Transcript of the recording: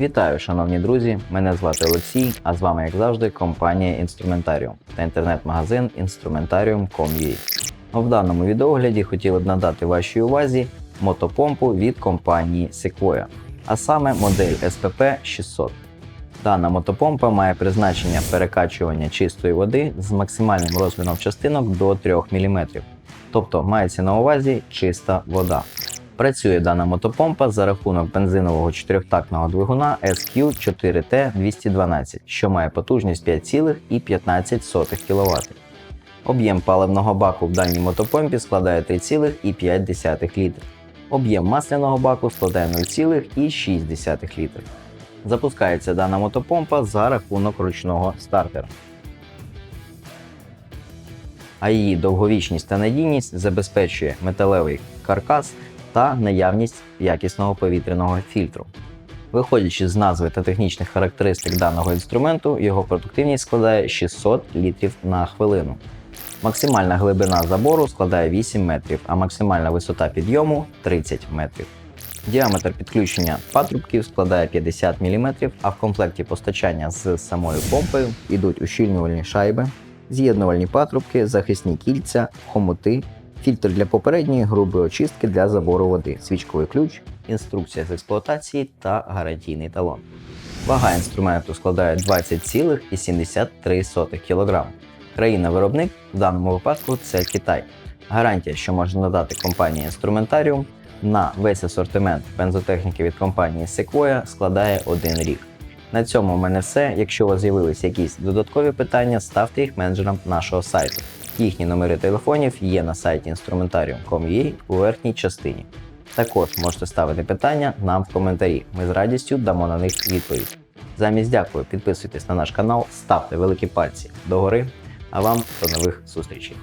Вітаю, шановні друзі! Мене звати Олексій, а з вами, як завжди, компанія Інструментаріум та інтернет-магазин Instrumentarium.com.ua. В даному відеогляді хотіли б надати вашій увазі мотопомпу від компанії Sequoia, а саме модель SPP 600. Дана мотопомпа має призначення перекачування чистої води з максимальним розміром частинок до 3 мм, тобто мається на увазі чиста вода. Працює дана мотопомпа за рахунок бензинового чотирьохтактного двигуна SQ4T212, що має потужність 5,15 кВт. Об'єм паливного баку в даній мотопомпі складає 3,5 літр. Об'єм масляного баку складає 0,6 літр. Запускається дана мотопомпа за рахунок ручного стартера. А її довговічність та надійність забезпечує металевий каркас та наявність якісного повітряного фільтру. Виходячи з назви та технічних характеристик даного інструменту, його продуктивність складає 600 літрів на хвилину. Максимальна глибина забору складає 8 метрів, а максимальна висота підйому 30 метрів. Діаметр підключення патрубків складає 50 мм, а в комплекті постачання з самою помпою йдуть ущільнювальні шайби, з'єднувальні патрубки, захисні кільця, хомути, фільтр для попередньої грубої очистки для забору води, свічковий ключ, інструкція з експлуатації та гарантійний талон. Вага інструменту складає 20,73 кг. Країна-виробник в даному випадку це Китай. Гарантія, що може надати компанія Інструментаріум на весь асортимент бензотехніки від компанії Sequoia складає один рік. На цьому в мене все. Якщо у вас з'явилися якісь додаткові питання, ставте їх менеджерам нашого сайту. Їхні номери телефонів є на сайті instrumentarium.com.ua у верхній частині. Також можете ставити питання нам в коментарі. Ми з радістю дамо на них відповідь. Замість дякую, підписуйтесь на наш канал, ставте великі пальці догори, а вам до нових зустрічей.